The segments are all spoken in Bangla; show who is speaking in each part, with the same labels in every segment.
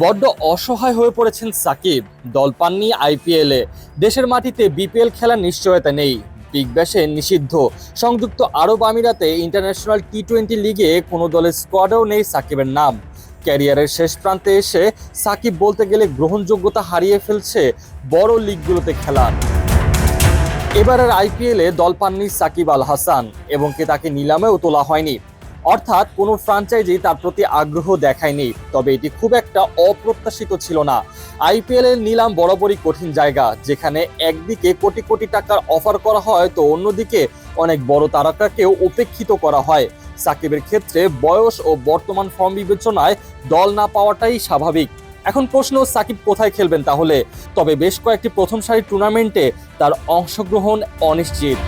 Speaker 1: বড্ড অসহায় হয়ে পড়েছেন সাকিব। দল পাননি আইপিএলে। দেশের মাটিতে বিপিএল খেলার নিশ্চয়তা নেই। বিগ ব্যাশে নিষিদ্ধ। সংযুক্ত আরব আমিরাতে ইন্টারন্যাশনাল টি টোয়েন্টি লিগে কোনো দলের স্কোয়াডেও নেই সাকিবের নাম। ক্যারিয়ারের শেষ প্রান্তে এসে সাকিব বলতে গেলে গ্রহণযোগ্যতা হারিয়ে ফেলছে বড় লিগগুলোতে খেলার এবারের আইপিএলে দল পাননি সাকিব আল হাসান এবং কে তাকে নিলামেও তোলা হয়নি। অর্থাৎ কোনো ফ্রাঞ্চাইজি তার প্রতি আগ্রহ দেখায়নি। তবে এটি খুব একটা অপ্রত্যাশিত ছিল না। আইপিএল এর নিলাম বরাবরই কঠিন জায়গা, যেখানে একদিকে কোটি কোটি টাকার অফার করা হয়, তো অন্যদিকে অনেক বড় তারকাকেও উপেক্ষিত করা হয়। সাকিবের ক্ষেত্রে বয়স ও বর্তমান ফর্ম বিবেচনায় দল না পাওয়াটাই স্বাভাবিক। এখন প্রশ্ন, সাকিব কোথায় খেলবেন তাহলে? তবে বেশ কয়েকটি প্রথম সারির টুর্নামেন্টে তার অংশগ্রহণ অনিশ্চিত।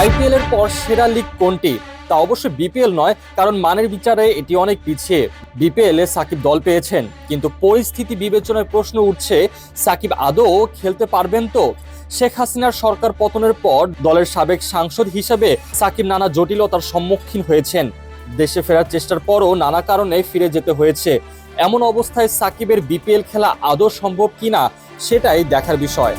Speaker 1: আইপিএল এর পর সেরা লিগ কোনটি? তা অবশ্যই বিপিএল নয়, কারণ মানের বিচারে এটি অনেক পিছিয়ে। বিপিএল এ সাকিব দল পেয়েছেন, কিন্তু পরিস্থিতি বিবেচনায় প্রশ্ন উঠছে, সাকিব আদৌ খেলতে পারবেন তো? শেখ হাসিনার সরকার পতনের পর দলের সাবেক সাংসদ হিসেবে সাকিব নানা জটিলতার সম্মুখীন হয়েছেন। দেশে ফেরার চেষ্টার পরও নানা কারণে ফিরে যেতে হয়েছে। এমন অবস্থায় সাকিবের বিপিএল খেলা আদৌ সম্ভব কিনা, সেটাই দেখার বিষয়।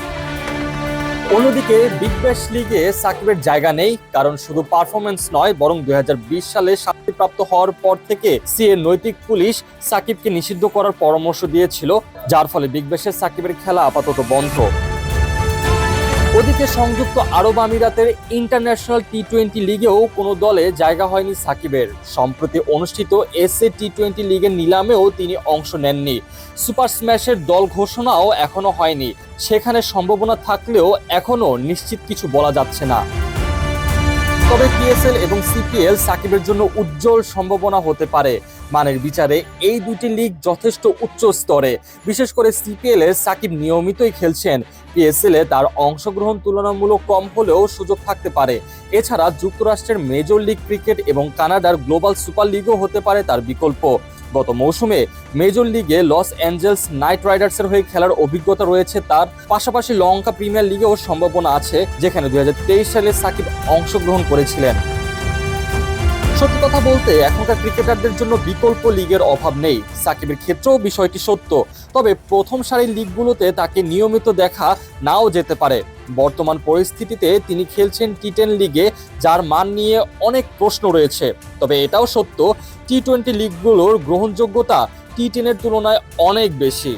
Speaker 1: অন্যদিকে বিগ ব্যাশ লিগে সাকিবের জায়গা নেই, কারণ শুধু পারফরমেন্স নয়, বরং দুই হাজার বিশ সালে শাস্তিপ্রাপ্ত হওয়ার পর থেকে সিএ নৈতিক পুলিশ সাকিবকে নিষিদ্ধ করার পরামর্শ দিয়েছিল, যার ফলে বিগ ব্যাশের সাকিবের খেলা আপাতত বন্ধ। ওদিকে সংযুক্ত আরব আমিরাতের ইন্টারন্যাশনাল টি টোয়েন্টি লিগেও কোনো দলে জায়গা হয়নি সাকিবের। সম্প্রতি অনুষ্ঠিত এসএ টি টোয়েন্টি লিগের নিলামেও তিনি অংশ নেননি। সুপার স্ম্যাশের দল ঘোষণাও এখনও হয়নি। সেখানে সম্ভাবনা থাকলেও এখনও নিশ্চিত কিছু বলা যাচ্ছে না। তবে পিএসএল এবং সিপিএল সাকিবের জন্য উজ্জ্বল সম্ভাবনা হতে পারে। মানের বিচারে এই দুটি লিগ যথেষ্ট উচ্চ স্তরে। বিশেষ করে সিপিএল এ সাকিব নিয়মিতই খেলছেন। পিএসএল এ তার অংশগ্রহণ তুলনামূলক কম হলেও সুযোগ থাকতে পারে। এছাড়া যুক্তরাষ্ট্রের মেজর লিগ ক্রিকেট এবং কানাডার গ্লোবাল সুপার লিগও হতে পারে তার বিকল্প। গত মৌসুমে মেজর লিগে লস অ্যাঞ্জেলস নাইট রাইডার্সের হয়ে খেলার অভিজ্ঞতা রয়েছে তার। পাশাপাশি লঙ্কা প্রিমিয়ার লিগেও সম্ভাবনা আছে, যেখানে দুই হাজার তেইশ সালে সাকিব অংশগ্রহণ করেছিলেন। সত্যি কথা বলতে, এখনকার ক্রিকেটারদের জন্য বিকল্প লিগের অভাব নেই। সাকিবের ক্ষেত্রেও বিষয়টি সত্য, তবে প্রথম সারির লিগগুলোতে তাকে নিয়মিত দেখা নাও যেতে পারে। বর্তমান পরিস্থিতিতে তিনি খেলছেন টি টেন লিগে যার মান নিয়ে অনেক প্রশ্ন রয়েছে। তবে এটাও সত্য টি টোয়েন্টি লিগগুলোর গ্রহণযোগ্যতা টি টেনের তুলনায় অনেক বেশি।